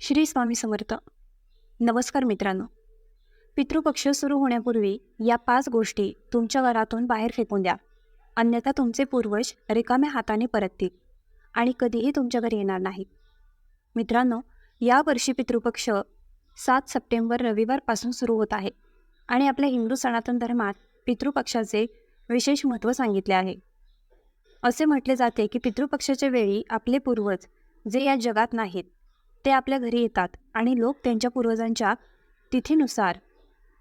श्री स्वामी समर्थ. नमस्कार मित्रांनो. पितृपक्ष सुरू होण्यापूर्वी या पाच गोष्टी तुमच्या घरातून बाहेर फेकून द्या. अन्यथा तुमचे पूर्वज रिकाम्या हाताने परततील आणि कधीही तुमच्या घरी येणार नाहीत. मित्रांनो यावर्षी पितृपक्ष सात सप्टेंबर रविवारपासून सुरू होत आहे आणि आपल्या हिंदू सनातन धर्मात पितृपक्षाचे विशेष महत्त्व सांगितले आहे. असे म्हटले जाते की पितृपक्षाच्या वेळी आपले पूर्वज जे या जगात नाहीत ते आपल्या घरी येतात आणि लोक त्यांच्या पूर्वजांच्या तिथीनुसार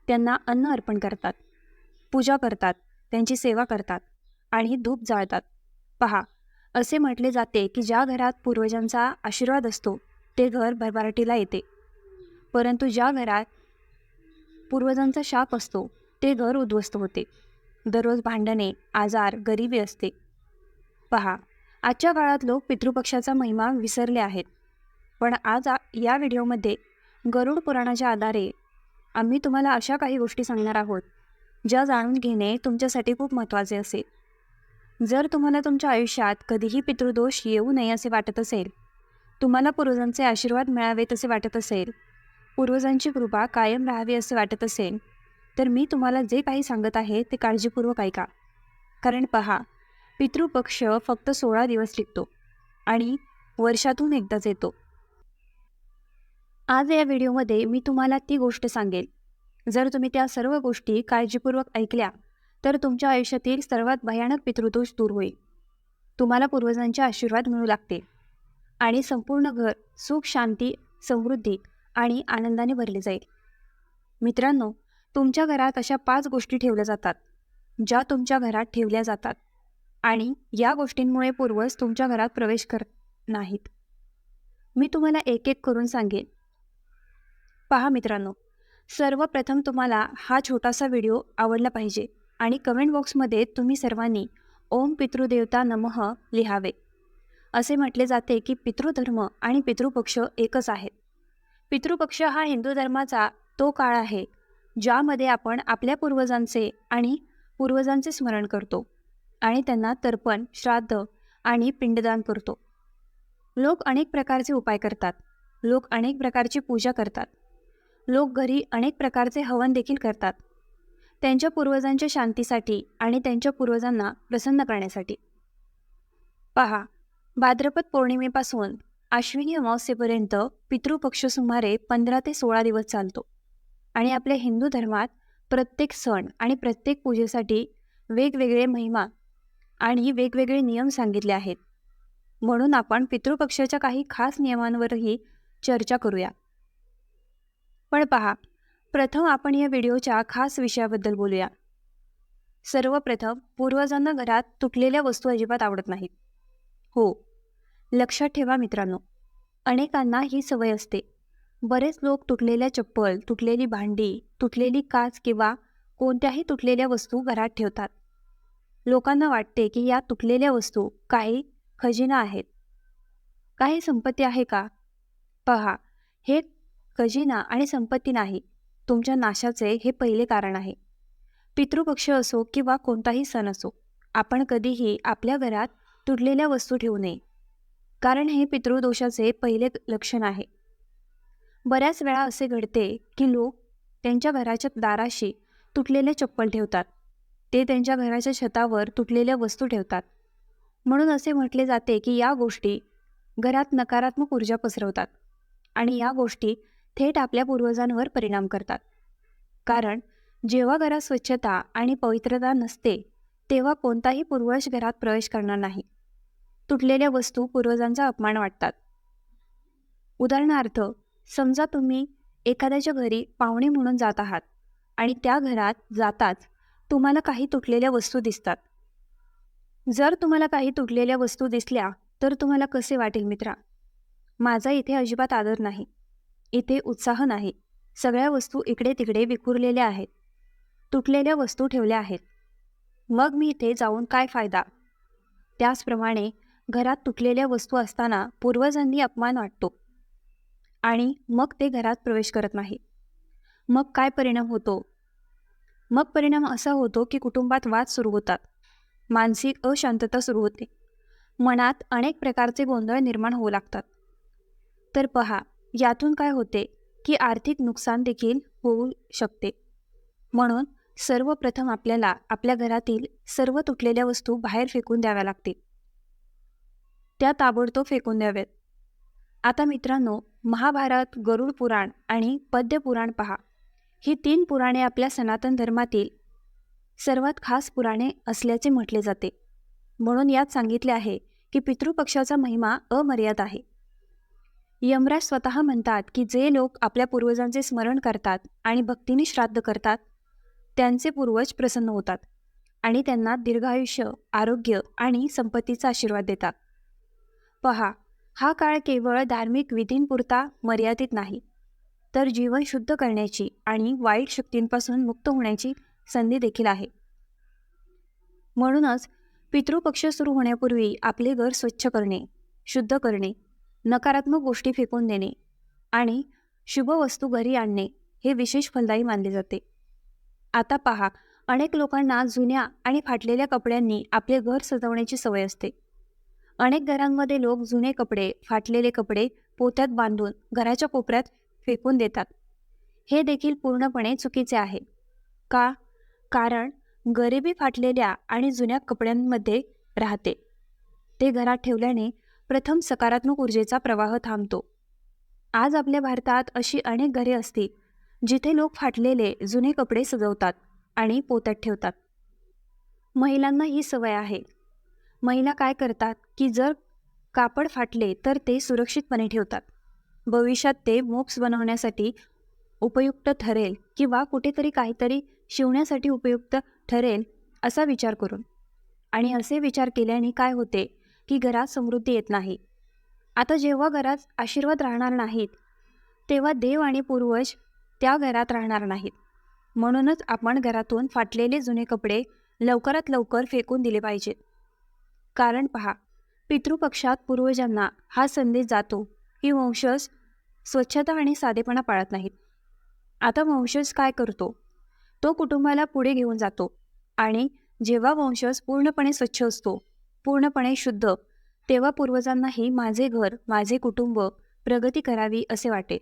त्यांना अन्न अर्पण करतात. पूजा करतात त्यांची सेवा करतात आणि धूप जाळतात. पहा असे म्हटले जाते की ज्या घरात पूर्वजांचा आशीर्वाद असतो ते घर भरभराटीला येते. परंतु ज्या घरात पूर्वजांचा शाप असतो ते घर उद्ध्वस्त होते. दररोज भांडणे आजार गरिबी असते. पहा आजच्या काळात लोक पितृपक्षाचा महिमा विसरले आहेत. पण आज या व्हिडिओमध्ये गरुड पुराणाच्या आधारे आम्ही तुम्हाला अशा काही गोष्टी सांगणार आहोत ज्या जाणून घेणे तुमच्यासाठी खूप महत्त्वाचे असेल. जर तुम्हाला तुमच्या आयुष्यात कधीही पितृदोष येऊ नये असे वाटत असेल तुम्हाला पूर्वजांचे आशीर्वाद मिळावेत असे वाटत असेल पूर्वजांची कृपा कायम राहावी असे वाटत असेल तर मी तुम्हाला जे काही सांगत आहे ते काळजीपूर्वक ऐका. कारण पहा पितृपक्ष फक्त सोळा दिवस टिकतो आणि वर्षातून एकदाच येतो. आज या व्हिडिओमध्ये मी तुम्हाला ती गोष्ट सांगेल. जर तुम्ही त्या सर्व गोष्टी काळजीपूर्वक ऐकल्या तर तुमच्या आयुष्यातील सर्वात भयानक पितृदोष दूर होईल. तुम्हाला पूर्वजांचे आशीर्वाद मिळू लागते आणि संपूर्ण घर सुख शांती समृद्धी आणि आनंदाने भरले जाईल. मित्रांनो तुमच्या घरात अशा पाच गोष्टी ठेवल्या जातात ज्या तुमच्या घरात ठेवल्या जातात आणि या गोष्टींमुळे पूर्वज तुमच्या घरात प्रवेश करत नाहीत. मी तुम्हाला एक एक करून सांगेन. पहा मित्रांनो. सर्वप्रथम तुम्हाला हा छोटासा व्हिडिओ आवडला पाहिजे आणि कमेंट बॉक्समध्ये तुम्ही सर्वांनी ओम पितृदेवता नमः लिहावे. असे म्हटले जाते की पितृधर्म आणि पितृपक्ष एकच आहेत. पितृपक्ष हा हिंदू धर्माचा तो काळ आहे ज्यामध्ये आपण आपल्या पूर्वजांचे आणि पूर्वजांचे स्मरण करतो आणि त्यांना तर्पण श्राद्ध आणि पिंडदान करतो. लोक अनेक प्रकारचे उपाय करतात. लोक अनेक प्रकारची पूजा करतात. लोक घरी अनेक प्रकारचे हवन देखील करतात. त्यांच्या पूर्वजांच्या शांतीसाठी आणि त्यांच्या पूर्वजांना प्रसन्न करण्यासाठी. पहा भाद्रपद पौर्णिमेपासून आश्विनी अमावस्येपर्यंत पितृपक्ष सुमारे पंधरा ते सोळा दिवस चालतो आणि आपल्या हिंदू धर्मात प्रत्येक सण आणि प्रत्येक पूजेसाठी वेगवेगळे महिमा आणि वेगवेगळे नियम सांगितले आहेत. म्हणून आपण पितृपक्षाच्या काही खास नियमांवरही चर्चा करूया. पण पहा प्रथम आपण या व्हिडिओच्या खास विषयाबद्दल बोलूया. सर्वप्रथम पूर्वजांना घरात तुटलेल्या वस्तू अजिबात आवडत नाहीत. हो लक्षात ठेवा मित्रांनो अनेकांना ही सवय असते. बरेच लोक तुटलेल्या चप्पल तुटलेली भांडी तुटलेली काच किंवा कोणत्याही तुटलेल्या वस्तू घरात ठेवतात. लोकांना वाटते की या तुटलेल्या वस्तू काही खजिना आहेत. काही संपत्ती आहे का? पहा हे खजिना आणि संपत्ती नाही तुमच्या नाशाचे हे पहिले कारण आहे. पितृपक्ष असो किंवा कोणताही सण असो आपण कधीही आपल्या घरात तुटलेल्या वस्तू ठेवू नये. कारण हे पितृदोषाचे पहिले लक्षण आहे. बऱ्याच वेळा असे घडते की लोक त्यांच्या घराच्या दाराशी तुटलेले चप्पल ठेवतात. ते त्यांच्या घराच्या छतावर तुटलेल्या वस्तू ठेवतात. म्हणून असे म्हटले जाते की या गोष्टी घरात नकारात्मक ऊर्जा पसरवतात. आणि या गोष्टी थेट आपल्या पूर्वजांवर परिणाम करतात. कारण जेव्हा घरात स्वच्छता आणि पवित्रता नसते तेव्हा कोणताही पूर्वज घरात प्रवेश करणार नाही. तुटलेल्या वस्तू पूर्वजांचा अपमान वाटतात. उदाहरणार्थ समजा तुम्ही एखाद्याच्या घरी पाहुणे म्हणून जात आहात आणि त्या घरात जाताच तुम्हाला काही तुटलेल्या वस्तू दिसतात. जर तुम्हाला काही तुटलेल्या वस्तू दिसल्या तर तुम्हाला कसे वाटेल मित्रा? माझा इथे अजिबात आदर नाही. इथे उत्साह नाही. सगळ्या वस्तू इकडे तिकडे विखुरलेल्या आहेत. तुटलेल्या वस्तू ठेवल्या आहेत. मग मी इथे जाऊन काय फायदा? त्याचप्रमाणे घरात तुटलेल्या वस्तू असताना पूर्वजांनी अपमान वाटतो. आणि मग ते घरात प्रवेश करत नाही. मग काय परिणाम होतो? मग परिणाम असा होतो की कुटुंबात वाद सुरू होतात. मानसिक अशांतता सुरू होते. मनात अनेक प्रकारचे गोंधळ निर्माण होऊ लागतात. तर पहा यातून काय होते की आर्थिक नुकसान देखील होऊ शकते. म्हणून सर्वप्रथम आपल्याला आपल्या घरातील सर्व तुटलेल्या वस्तू बाहेर फेकून द्याव्या लागतील. त्या ताबडतोब फेकून द्याव्यात. आता मित्रांनो महाभारत गरुड पुराण आणि पद्य पुराण पहा. ही तीन पुराणे आपल्या सनातन धर्मातील सर्वात खास पुराणे असल्याचे म्हटले जाते. म्हणून यात सांगितले आहे की पितृपक्षाचा महिमा अमर्याद आहे. यमराज स्वतः म्हणतात की जे लोक आपल्या पूर्वजांचे स्मरण करतात आणि भक्तीने श्राद्ध करतात त्यांचे पूर्वज प्रसन्न होतात आणि त्यांना दीर्घायुष्य आरोग्य आणि संपत्तीचा आशीर्वाद देतात. पहा हा काळ केवळ धार्मिक विधींपुरता मर्यादित नाही तर जीवन शुद्ध करण्याची आणि वाईट शक्तींपासून मुक्त होण्याची संधी देखील आहे. म्हणूनच पितृपक्ष सुरू होण्यापूर्वी आपले घर स्वच्छ करणे शुद्ध करणे नकारात्मक गोष्टी फेकून देणे आणि शुभ वस्तू घरी आणणे हे विशेष फलदायी मानले जाते. आता पहा अनेक लोकांना जुन्या आणि फाटलेल्या कपड्यांनी आपले घर सजवण्याची सवय असते. अनेक घरांमध्ये लोक जुने कपडे फाटलेले कपडे पोत्यात बांधून घराच्या कोपऱ्यात फेकून देतात. हे देखील पूर्णपणे चुकीचे आहे. का? कारण गरिबी फाटलेल्या आणि जुन्या कपड्यांमध्ये राहते. ते घरात ठेवल्याने प्रथम सकारात्मक ऊर्जेचा प्रवाह थांबतो. आज आपल्या भारतात अशी अनेक घरे असतील जिथे लोक फाटलेले जुने कपडे सजवतात आणि पोत्यात ठेवतात. महिलांना ही सवय आहे. महिला काय करतात की जर कापड फाटले तर ते सुरक्षितपणे ठेवतात. भविष्यात ते मोप्स बनवण्यासाठी उपयुक्त ठरेल किंवा कुठेतरी काहीतरी शिवण्यासाठी उपयुक्त ठरेल असा विचार करून. आणि असे विचार केल्याने काय होते? की घरात समृद्धी येत नाही. आता जेव्हा घरात आशीर्वाद राहणार नाहीत तेव्हा देव आणि पूर्वज त्या घरात राहणार नाहीत. म्हणूनच आपण घरातून फाटलेले जुने कपडे लवकरात लवकर फेकून दिले पाहिजेत. कारण पहा पितृपक्षात पूर्वजांना हा संदेश जातो की वंशज स्वच्छता आणि साधेपणा पाळत नाहीत. आता वंशज काय करतो? तो कुटुंबाला पुढे घेऊन जातो आणि जेव्हा वंशज पूर्णपणे स्वच्छ असतो पूर्णपणे शुद्ध. तेव्हा पूर्वजांनाही माझे घर माझे कुटुंब प्रगती करावी असे वाटे.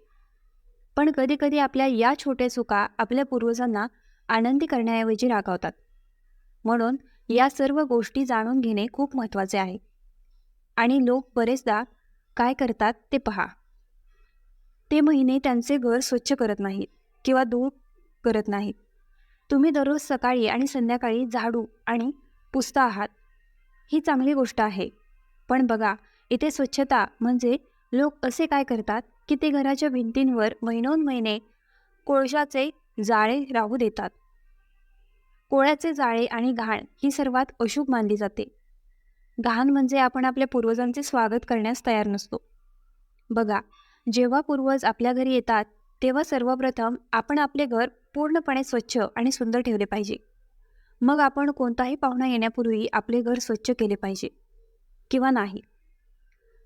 पण कधीकधी आपल्या या छोट्या चुका आपल्या पूर्वजांना आनंदी करण्याऐवजी रागावतात. म्हणून या सर्व गोष्टी जाणून घेणे खूप महत्त्वाचे आहे. आणि लोक बरेचदा काय करतात ते पहा. ते महिने त्यांचे घर स्वच्छ करत नाहीत किंवा दूर करत नाहीत. तुम्ही दररोज सकाळी आणि संध्याकाळी झाडू आणि पुसता आहात. ही चांगली गोष्ट आहे. पण बघा इथे स्वच्छता म्हणजे लोक असे काय करतात की ते घराच्या भिंतींवर महिनोन महिने कोळशाचे जाळे राहू देतात. कोळ्याचे जाळे आणि घाण ही सर्वात अशुभ मानली जाते. घाण म्हणजे आपण आपल्या पूर्वजांचे स्वागत करण्यास तयार नसतो. बघा जेव्हा पूर्वज आपल्या घरी येतात तेव्हा सर्वप्रथम आपण आपले घर पूर्णपणे स्वच्छ आणि सुंदर ठेवले पाहिजे. मग आपण कोणताही पाहुणा येण्यापूर्वी आपले घर स्वच्छ केले पाहिजे किंवा नाही.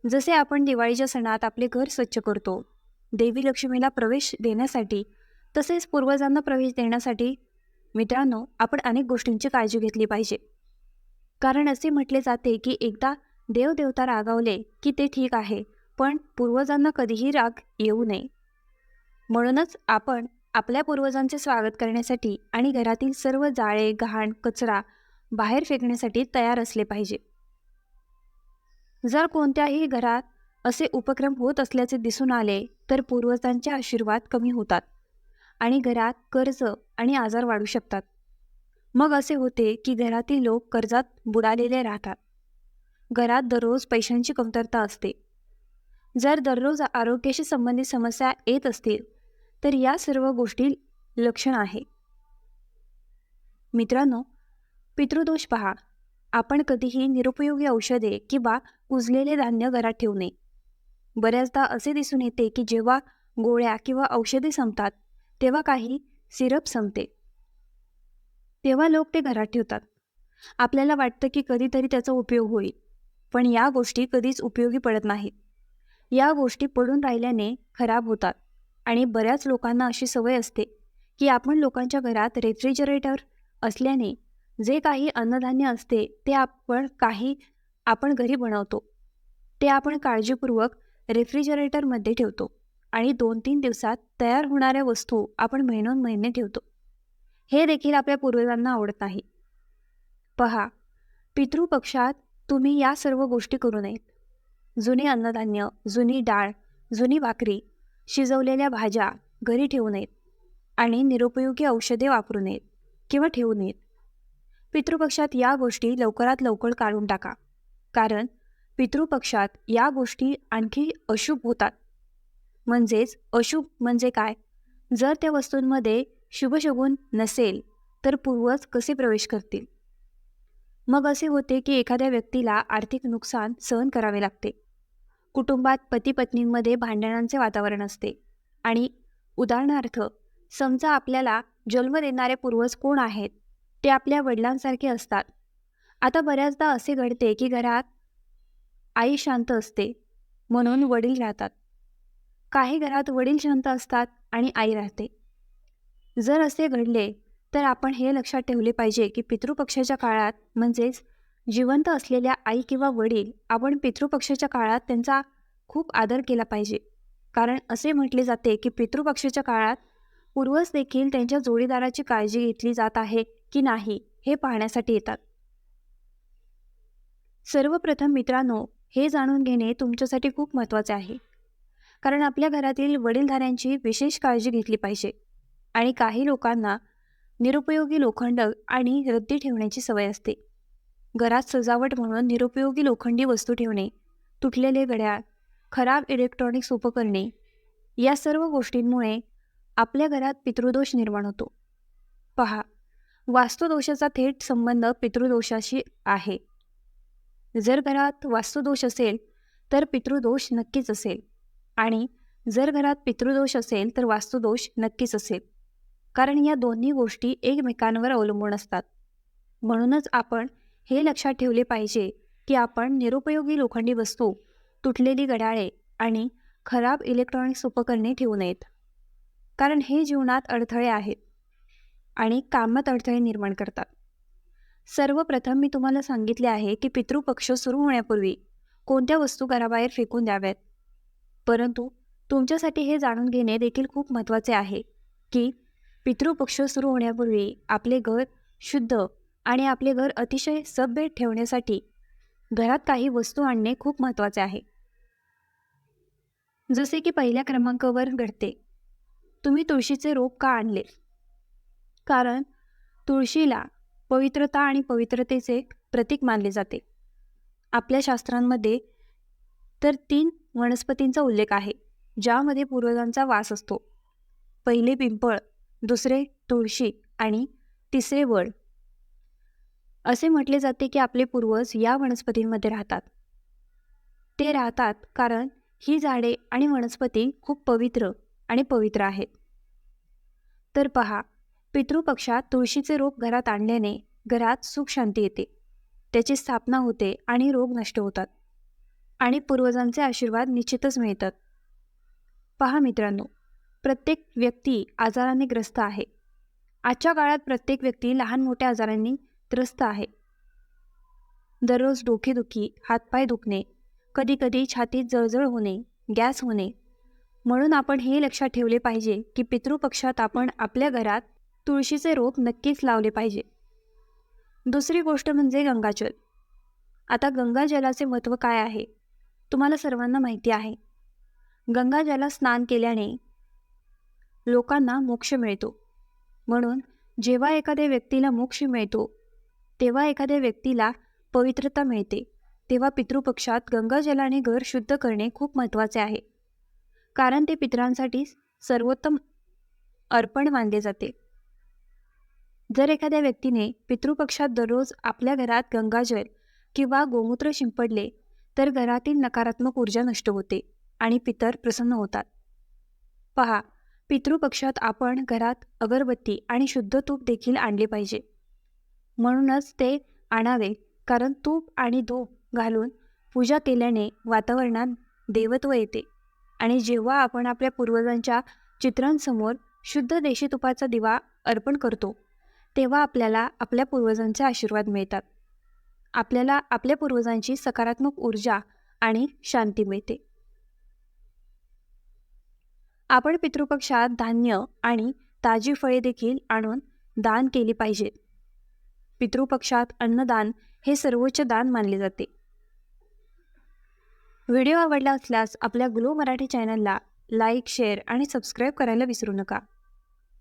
जसे आपण दिवाळीच्या सणात आपले घर स्वच्छ करतो देवी लक्ष्मीला प्रवेश देण्यासाठी तसेच पूर्वजांना प्रवेश देण्यासाठी मित्रांनो आपण अनेक गोष्टींची काळजी घेतली पाहिजे. कारण असे म्हटले जाते की एकदा देवदेवता रागावले की ते ठीक आहे पण पूर्वजांना कधीही राग येऊ नये. म्हणूनच आपण आपल्या पूर्वजांचे स्वागत करण्यासाठी आणि घरातील सर्व जाळे घाण कचरा बाहेर फेकण्यासाठी तयार असले पाहिजे. जर कोणत्याही घरात असे उपक्रम होत असल्याचे दिसून आले तर पूर्वजांचे आशीर्वाद कमी होतात आणि घरात कर्ज आणि आजार वाढू शकतात. मग असे होते की घरातील लोक कर्जात बुडालेले राहतात. घरात दररोज पैशांची कमतरता असते. जर दररोज आरोग्याशी संबंधित समस्या येत असतील तर या सर्व गोष्टी लक्षण आहे. मित्रांनो पितृदोष पहा. आपण कधीही निरुपयोगी औषधे किंवा कुजलेले धान्य घरात ठेवू नये. बऱ्याचदा असे दिसून येते की जेव्हा गोळ्या किंवा औषधे संपतात तेव्हा काही सिरप संपते. तेव्हा लोक ते घरात ठेवतात. आपल्याला वाटतं की कधीतरी त्याचा उपयोग होईल पण या गोष्टी कधीच उपयोगी पडत नाहीत. या गोष्टी पडून राहिल्याने खराब होतात. आणि बऱ्याच लोकांना अशी सवय असते की आपण लोकांच्या घरात रेफ्रिजरेटर असल्याने जे काही अन्नधान्य असते ते आपण काही आपण घरी बनवतो ते आपण काळजीपूर्वक रेफ्रिजरेटरमध्ये ठेवतो आणि दोन तीन दिवसात तयार होणाऱ्या वस्तू आपण महिनोन महिने ठेवतो. हे देखील आपल्या पूर्वजांना आवडत नाही. पहा पितृपक्षात तुम्ही या सर्व गोष्टी करू नयेत. जुने अन्नधान्य जुनी डाळ जुनी भाकरी शिजवलेल्या भाज्या घरी ठेवू नयेत आणि निरुपयोगी औषधे वापरू नयेत किंवा ठेवू नयेत. पितृपक्षात या गोष्टी लवकरात लवकर काढून टाका. कारण पितृपक्षात या गोष्टी आणखी अशुभ होतात. म्हणजेच अशुभ म्हणजे काय? जर त्या वस्तूंमध्ये शुभशगुन नसेल तर पूर्वज कसे प्रवेश करतील? मग असे होते की एखाद्या व्यक्तीला आर्थिक नुकसान सहन करावे लागते. कुटुंबात पती पत्नींमध्ये भांडणांचे वातावरण असते. आणि उदाहरणार्थ समजा आपल्याला जन्म देणारे पूर्वज कोण आहेत ते आपल्या वडिलांसारखे असतात. आता बऱ्याचदा असे घडते की घरात आई शांत असते म्हणून वडील राहतात. काही घरात वडील शांत असतात आणि आई राहते. जर असे घडले तर आपण हे लक्षात ठेवले पाहिजे की पितृपक्षाच्या काळात म्हणजेच जिवंत असलेल्या आई किंवा वडील आपण पितृपक्षाच्या काळात त्यांचा खूप आदर केला पाहिजे. कारण असे म्हटले जाते की पितृपक्षाच्या काळात पूर्वज देखील त्यांच्या जोडीदाराची काळजी घेतली जात आहे की नाही हे पाहण्यासाठी येतात. सर्वप्रथम मित्रांनो हे जाणून घेणे तुमच्यासाठी खूप महत्त्वाचे आहे. कारण आपल्या घरातील वडीलधाऱ्यांची विशेष काळजी घेतली पाहिजे आणि काही लोकांना निरुपयोगी लोखंड आणि रद्दी ठेवण्याची सवय असते. घरात सजावट म्हणून निरुपयोगी लोखंडी वस्तू ठेवणे तुटलेले घड्याळ खराब इलेक्ट्रॉनिक्स उपकरणे या सर्व गोष्टींमुळे आपल्या घरात पितृदोष निर्माण होतो. पहा वास्तुदोषाचा थेट संबंध पितृदोषाशी आहे. जर घरात वास्तुदोष असेल तर पितृदोष नक्कीच असेल आणि जर घरात पितृदोष असेल तर वास्तुदोष नक्कीच असेल. कारण या दोन्ही गोष्टी एकमेकांवर अवलंबून असतात. म्हणूनच आपण हे लक्षात ठेवले पाहिजे की आपण निरुपयोगी लोखंडी वस्तू तुटलेली गडाळे आणि खराब इलेक्ट्रॉनिक्स उपकरणे ठेवू नयेत. कारण हे जीवनात अडथळे आहेत आणि कामात अडथळे निर्माण करतात. सर्वप्रथम मी तुम्हाला सांगितले आहे की पितृपक्ष सुरू होण्यापूर्वी कोणत्या वस्तू घराबाहेर फेकून द्याव्यात? परंतु तुमच्यासाठी हे जाणून घेणे देखील खूप महत्त्वाचे आहे की पितृपक्ष सुरू होण्यापूर्वी आपले घर शुद्ध आणि आपले घर अतिशय सभ्य ठेवण्यासाठी घरात काही वस्तू आणणे खूप महत्त्वाचे आहे. जसे की पहिल्या क्रमांकावर घडते. तुम्ही तुळशीचे रोप का आणले? कारण तुळशीला पवित्रता आणि पवित्रतेचे प्रतीक मानले जाते. आपल्या शास्त्रांमध्ये तर तीन वनस्पतींचा उल्लेख आहे ज्यामध्ये पूर्वजांचा वास असतो. पहिले पिंपळ दुसरे तुळशी आणि तिसरे वड. असे म्हटले जाते की आपले पूर्वज या वनस्पतींमध्ये राहतात. ते राहतात कारण ही झाडे आणि वनस्पती खूप पवित्र आणि पवित्र आहेत. तर पहा पितृपक्षात तुळशीचे रोप घरात आणल्याने घरात सुख शांती येते. त्याची स्थापना होते आणि रोग नष्ट होतात. आणि पूर्वजांचे आशीर्वाद निश्चितच मिळतात. पहा मित्रांनो प्रत्येक व्यक्ती आजाराने ग्रस्त आहे. आजच्या काळात प्रत्येक व्यक्ती लहान मोठ्या आजारांनी त्रस्त आहे. दररोज डोकेदुखी हातपाय दुखणे कधीकधी छातीत जळजळ होणे गॅस होणे. म्हणून आपण हे लक्षात ठेवले पाहिजे की पितृपक्षात आपण आपल्या घरात तुळशीचे रोप नक्कीच लावले पाहिजे. दुसरी गोष्ट म्हणजे गंगाजल. आता गंगाजलाचे महत्त्व काय आहे? तुम्हाला सर्वांना माहिती आहे. गंगाजला स्नान केल्याने लोकांना मोक्ष मिळतो. म्हणून जेव्हा एखाद्या व्यक्तीला मोक्ष मिळतो तेव्हा एखाद्या व्यक्तीला पवित्रता मिळते तेव्हा पितृपक्षात गंगाजलाने घर शुद्ध करणे खूप महत्त्वाचे आहे. कारण ते पितरांसाठी सर्वोत्तम अर्पण मानले जाते. जर एखाद्या व्यक्तीने पितृपक्षात दररोज आपल्या घरात गंगाजल किंवा गोमूत्र शिंपडले तर घरातील नकारात्मक ऊर्जा नष्ट होते आणि पितर प्रसन्न होतात. पहा पितृपक्षात आपण घरात अगरबत्ती आणि शुद्ध तूप देखील आणले पाहिजे. म्हणूनच ते आणावे. कारण तूप आणि धूप घालून पूजा केल्याने वातावरणात देवत्व येते. आणि जेव्हा आपण आपल्या पूर्वजांच्या चित्रांसमोर शुद्ध देशी तुपाचा दिवा अर्पण करतो तेव्हा आपल्याला आपल्या पूर्वजांचे आशीर्वाद मिळतात. आपल्याला आपल्या पूर्वजांची सकारात्मक ऊर्जा आणि शांती मिळते. आपण पितृपक्षात धान्य आणि ताजी फळे देखील आणून दान केली पाहिजेत पितृपक्षात अन्नदान हे सर्वोच्च दान मानले जाते. व्हिडिओ आवडला असल्यास आपल्या ग्लो मराठी चॅनलला लाईक शेअर आणि सबस्क्राईब करायला विसरू नका.